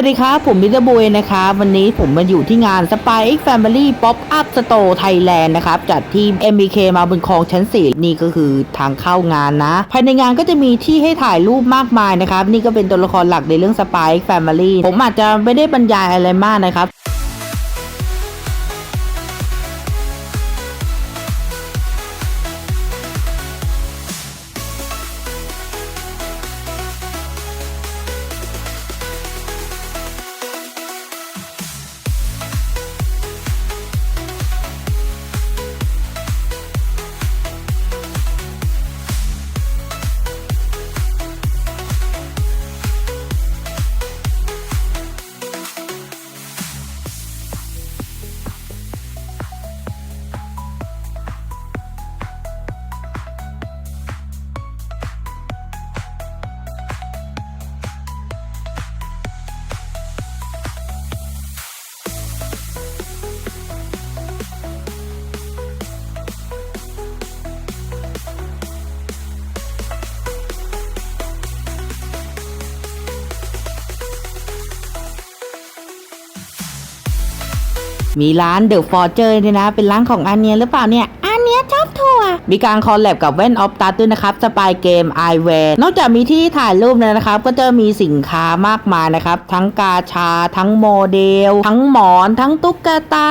วัสดีครับ ผมมิสเตอร์บุยนะครับวันนี้ผมมาอยู่ที่งาน Spy X Family Pop Up Store Thailand นะครับ จัดที่ MBK มาบนคลองชั้น 4 นี่ก็คือทางเข้างานนะ ภายในงานก็จะมีที่ให้ถ่ายรูปมากมายนะครับ นี่ก็เป็นตัวละครหลักในเรื่อง Spy X Family ผมอาจจะไม่ได้บรรยายอะไรมากนะครับ มีร้านเดอะฟอร์เจอร์เนี่ยนะ เป็นร้านของอันเนียหรือเปล่าเนี่ย อันเนียชอบถั่ว มีการคอลแลบกับแว่นออฟตัดด้วยนะครับ สปายเกมไอแวนนอกจากมีที่ถ่ายรูปแล้วนะครับ ก็จะมีสินค้ามากมายนะครับ ทั้งกาชา ทั้งโมเดล ทั้งหมอน ทั้งตุ๊กตา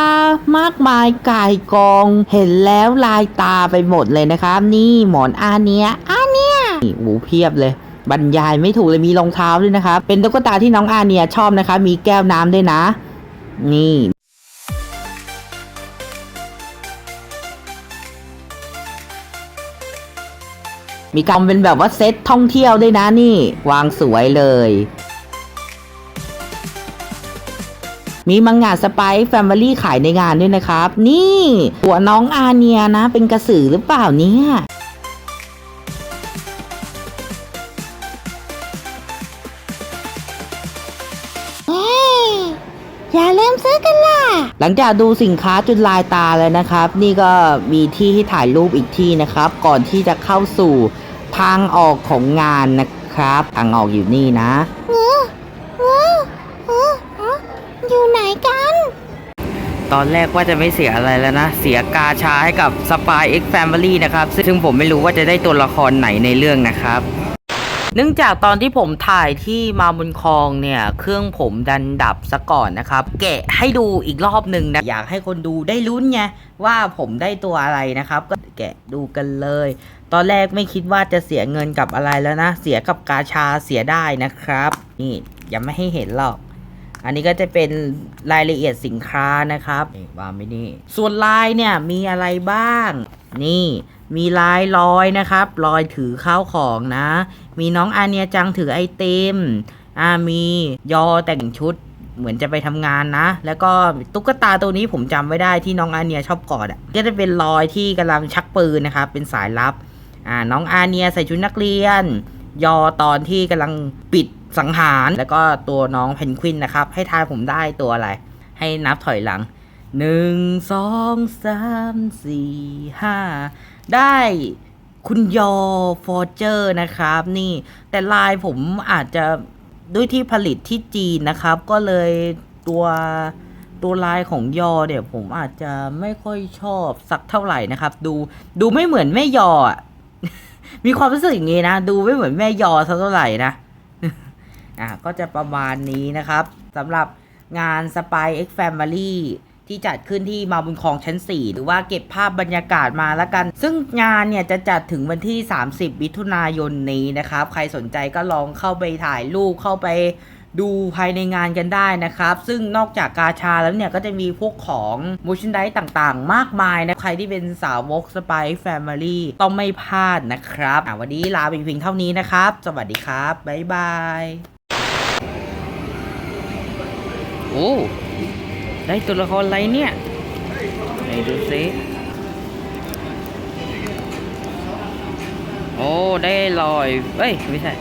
มากมายกายกอง เห็นแล้วลายตาไปหมดเลยนะครับ นี่หมอนอาเนียอาเนียนี่โอ้โหเพียบเลยบรรยายไม่ถูกเลยมีรองเท้าด้วยนะครับ เป็นตุ๊กตาที่น้องอาเนียชอบนะคะ มีแก้วน้ำด้วยนะ นี่ มีการเป็นแบบว่าเซตท่องเที่ยวด้วยนะนี่ วางสวยเลย มีมังงะสไปซ์แฟมิลี่ขายในงานด้วยนะครับ นี่ หัวน้องอาเนียนะ เป็นกระสือหรือเปล่าเนี่ยอย่าลืมซื้อกันล่ะ หลังจากดูสินค้าจนลายตาแล้วนะครับ นี่ก็มีที่ให้ถ่ายรูปอีกที่นะครับ ก่อนที่จะเข้าสู่ ทางออกของงานนะครับ ทางออกอยู่นี่นะ เออเออเออเอออยู่ไหนกัน ตอนแรกว่าจะไม่เสียอะไรแล้วนะ เสียกาชาให้กับ Spy X Family นะครับ ซึ่งผมไม่รู้ว่าจะได้ตัวละครไหนในเรื่องนะครับ เนื่องจากตอนที่ผมถ่ายที่มาบนคลองเนี่ย เครื่องผมดันดับซะก่อนนะครับ แกะให้ดูอีกรอบหนึ่งนะ อยากให้คนดูได้ลุ้นไงว่าผมได้ตัวอะไรนะครับ ก็แกะดูกันเลย ตอนแรกไม่คิดว่าจะเสียเงินกับอะไรแล้วนะ เสียกับกาชาเสียได้นะครับ นี่ยังไม่ให้เห็นหรอกอันนี้ก็จะเป็นรายละเอียดสินค้านะครับนี่วางไม่นี่ส่วนลายเนี่ยมีอะไรบ้าง นี่ มีลายลอยนะครับลอยถือข้าวของนะ มีน้องอาเนียจังถือไอติมอ่ามียอแต่งชุดเหมือนจะไปทำงานนะ แล้วก็ตุ๊กตาตัวนี้ผมจำไม่ได้ที่น้องอาเนียชอบกอดอะ ก็จะเป็นรอยที่กำลังชักปืนนะครับ เป็นสายลับ อ่า น้องอาเนียใส่ชุดนักเรียน ยอตอนที่กำลังปิดสังหาร แล้วก็ตัวน้องเพนกวินนะครับ ให้ทายผมได้ตัวอะไร ให้นับถอยหลัง หนึ่งสองสามสี่ห้าได้คุณยอฟอร์เจอร์นะครับนี่ แต่ลายผมอาจจะด้วยที่ผลิตที่จีนนะครับ ก็เลยตัวตัวลายของยอเนี่ยผมอาจจะไม่ค่อยชอบสักเท่าไหร่นะครับ ดูดูไม่เหมือนแม่ยออะมีความรู้สึกอย่างนี้นะ ดูไม่เหมือนแม่ยอสักเท่าไหร่นะอะก็จะประมาณนี้นะครับสำหรับงาน Spy X Family ที่จัดขึ้นที่มาบุญคลองชั้น 4 หรือว่าเก็บภาพบรรยากาศมาแล้วกัน ซึ่งงานเนี่ยจะจัดถึงวันที่ 30 มิถุนายนนี้นะครับ ใครสนใจก็ลองเข้าไปถ่ายรูปเข้าไปดูภายในงานกันได้นะครับ ซึ่งนอกจากกาชาแล้วเนี่ย ก็จะมีพวกของมูชินไดต่างๆ มากมายนะ ใครที่เป็นสาวก Spy X Family ต้องไม่พลาดนะครับวันนี้ลาไปเพียงเท่านี้นะครับ สวัสดีครับ บ๊ายบาย โอ้ ได้ตัวละครอะไรเนี่ยไหนดูสิโอ้ ได้ลอย เอ้ย ไม่ใช่